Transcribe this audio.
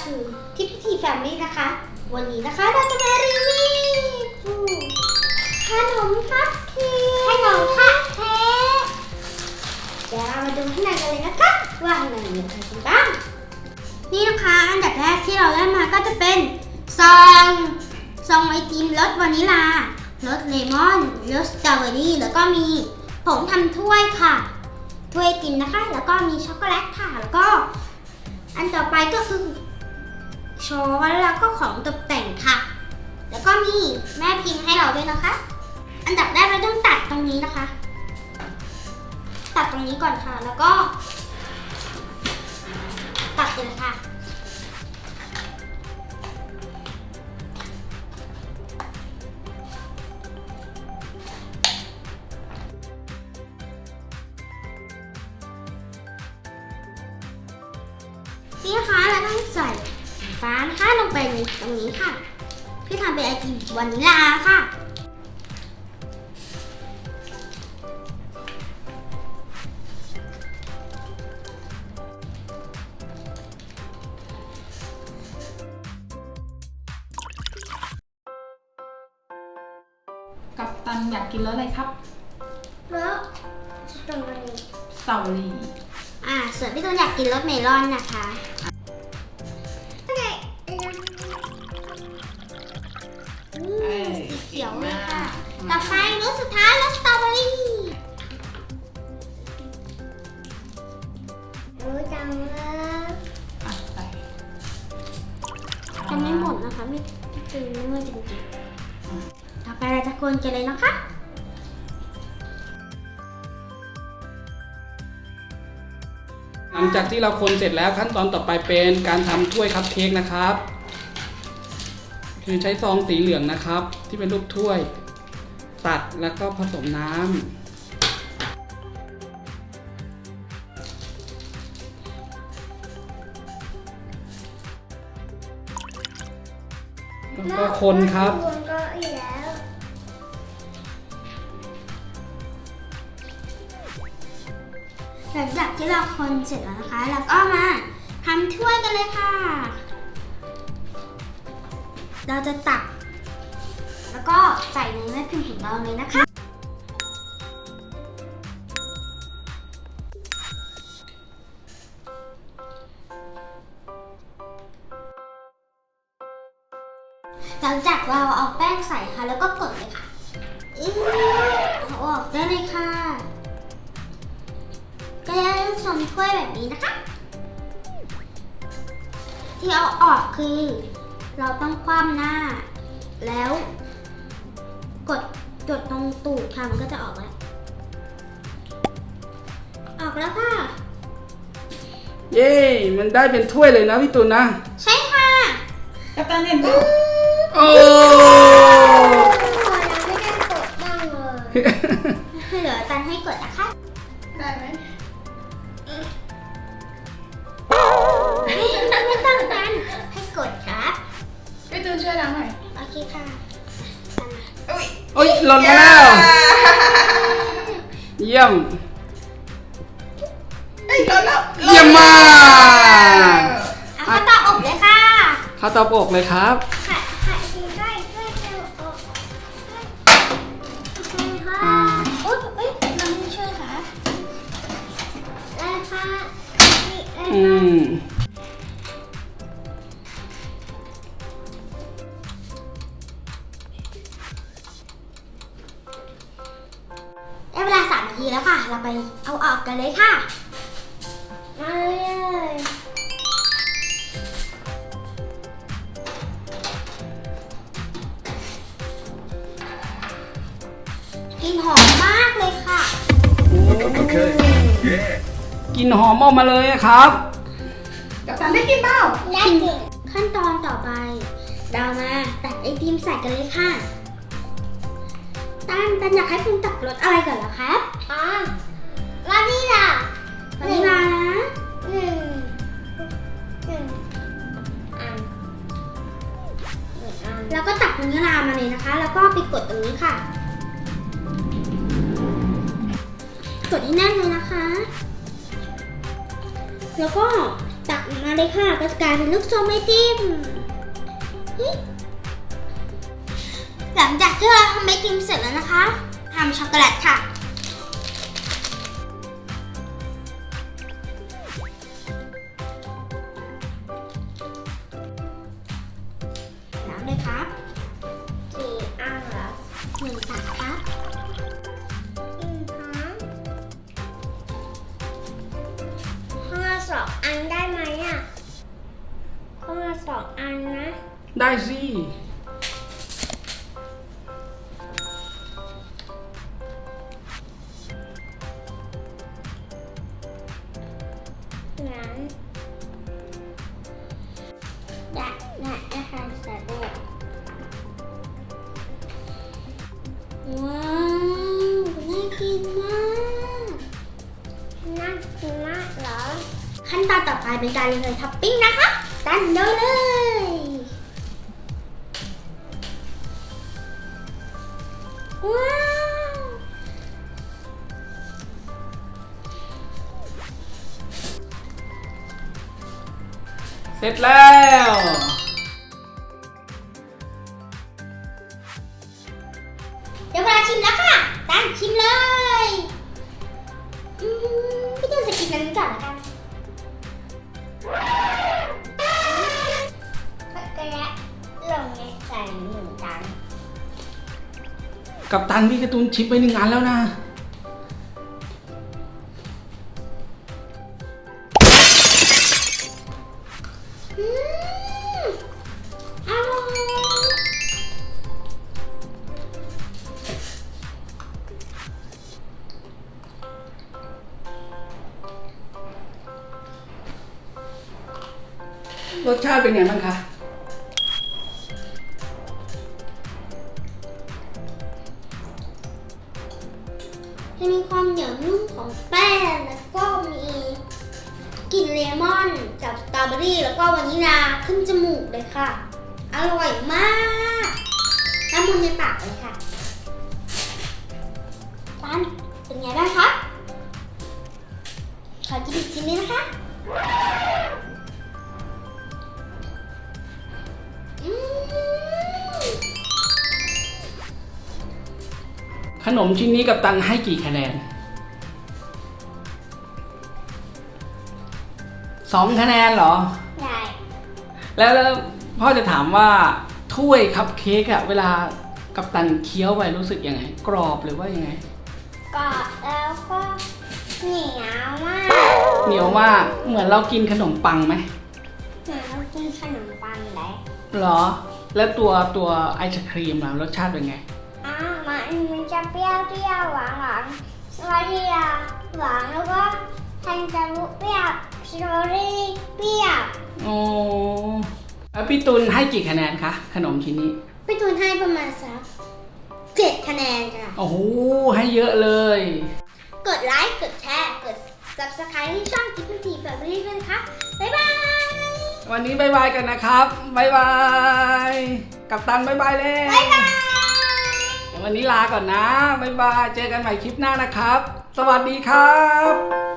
ต้อนรับสู่ทิพทีแฟมิลี่นะคะ วันนี้นะคะเราจะมารีวิวขนมคัพเค้กขนมคัพเค้กเดี๋ยวเรามาดูข้างในกันเลยนะคะ ว่าข้างในมีอะไรกันบ้าง นี่นะคะอันดับแรกที่เราได้มาก็จะเป็นซองซองไอติมรสวานิลารสเลมอนรสสตรอเบอรี่แล้วก็มีผงทำถ้วยค่ะ ถ้วยไอติมนะคะ แล้วก็มีช็อกโกแลตค่ะ แล้วก็อันต่อไปก็คือ ช้อนแล้วก็ของตกแต่งค่ะ แล้วก็มีแม่พิมพ์ให้เราด้วยนะคะ อันดับแรกเราต้องตัดตรงนี้นะคะ ตัดตรงนี้ก่อนค่ะ แล้วก็ ตัดเลยค่ะนี่นะคะเราต้องใส่ ฟ้านะคะลงไปในตรงนี้ค่ะเพื่อทำเป็นไอติมวานิลาค่ะกับตันอยากกินรสอะไรครับแล้วสตรอเบอรี่สตรอเบอรี่อ่าส่วนพี่ต้นอยากกินรสเมลอนนะคะอื ขียวเลยค่ะ ต่อไปรสสุดท้ายรสสตรอเบอรี่รู้จังเลยอะไปจะไม่หมดนะคะไม่ตื่นไม่เมื่อยจริงๆต่อไปเราจะคนกันเลยนะคะหลังจากที่เราคนเสร็จแล้วขั้นตอนต่อไปเป็นการทำถ้วยคัพเค้กนะครับ คือใช้ซองสีเหลืองนะครับ ที่เป็นรูปถ้วย ตัดแล้วก็ผสมน้ำแล้วก็คนครับนก็อีกแล้วหลังจากที่เราคนเสร็จแล้วนะคะ เราก็มาทำถ้วยกันเลยค่ะ เราจะตัก แล้วก็ใส่ในแม่พิมพ์ของเราเลยนะคะ หลังจากเราเอาแป้งใส่ค่ะ แล้วก็กดเลยค่ะออเอาออกได้เลยค่ะก็จะได้ทรงถ้วยแบบนี้นะคะ ที่เอาออกคือ เราต้องคว่ำหน้า แล้ว กดจดตรงตูดค่ะมันก็จะออกแล้ว ออกแล้วค่ะ เย้ มันได้เป็นถ้วยเลยนะพี่ตุลนะ ใช่ค่ะกับตันเห็นปะโอ้ไม่ได้กดบ้างเลย เหลือตันให้กดนะคะ ได้ไหมไม่ หล่นมาแล้ว เยี่ยม เอ้ยหล่นแล้วเยี่ยมมากเอาข้าวตาอบเลยค่ะข้าวเตาอบเลยครับ ค่ะค่ะดีใกล้ใกล้เร็วอบใกล้ค่ะอ่าอุ๊ยอุ๊ยน้องไม่ช่วยค่ะได้ค่ะนี่ได้อืค่ะ ม ทีแล้วค่ะ เราไปเอาออกกันเลยค่ะ มาเลยกลินหอมมากเลยค่ะ Okay. Yeah. กลินหอมออกมาเลยอะครับ กับตันได้กินเปล่า ได้กลิ่นขั้นตอนต่อไป เรามาตัดไอติมใส่กันเลยค่ะ ตันตันอยากให้คุณตักรสอะไรก่อนเหรอครับอ่าวานิลาวานิลานะหนึ่งหนึ่งอันแล้วก็ตักวานิลามาเลยนะคะ แล้วก็ไปกดตรงนี้ค่ะ กดให้แน่นเลยนะคะ แล้วก็ตักมาเลยค่ะก็จะกลายเป็นลูกทรงไอติมเฮ้ยหลั งจากที่เราทำไอติมเสร็จแล้วนะคะทำช็อกโกแลตค่ะ น้ำเลยครับ ว้าวน่ากินมากน่ากินมากเหรอ ขั้นตอนต่อไปเป็นการเลยท็อปปิ้งนะคะดันเลยเลยว้าวเสร็จแล้ว ต้นจะกินอันนี้ก่อนละกันช็อกโกแลตลงในใส่หนึ่งตัน กับตันพี่การ์ตูนชิปไปหนึ่งอันแล้วนะ รสชาติเป็นไงบ้างคะ จะมีความเหนียวนุ่มของแป้ง แล้วก็มีกลิ่นเลมอนกับสตรอเบอรี่ แล้วก็วานิลาขึ้นจมูกเลยค่ะ อร่อยมากละมุนในปากเลยค่ะ ขนมชิ้นนี้กับตันให้กี่คะแนนสองคะแนนเหรอใหญ่แล้วแล้วพ่อจะถามว่าถ้วยคัพเค้กอะเวลากับตันเคี้ยวไปรู้สึกยังไง กรอบหรือว่ายังไงกรอบแล้วก็เหนียวมากเหนียวมากเหมือนเรากินขนมปังไหมเหมือนเรากินขนมปังเลยเหรอ แล้วตัวตัวไอศครีมล่ะรสชาติเป็นไงอ่า มันมันจะเปรี้ยวเปรี้ยวหวานหวานสตรอเบอรี่อะหวานแล้วก็แทนจะรุเปรี้ยวสตรอเบอรี่เปรี้ยวโอ้แล้วพี่ตุลให้กี่คะแนนคะขนมชิ้นนี้ พี่ตูนให้ประมาณสักเจ็ดคะแนนค่ะ โอ้โหให้เยอะเลย กดไลค์กดแชร์กด subscribe ที่ช่องจิ๊บทีแฟมิลี่ด้วยนะคะบ๊ายบาย วันนี้บายบายกันนะครับบายบาย กับตันบายบายเลย บ๊ายบาย วันนี้ลาก่อนนะ บ๊ายบาย เจอกันใหม่คลิปหน้านะครับ สวัสดีครับ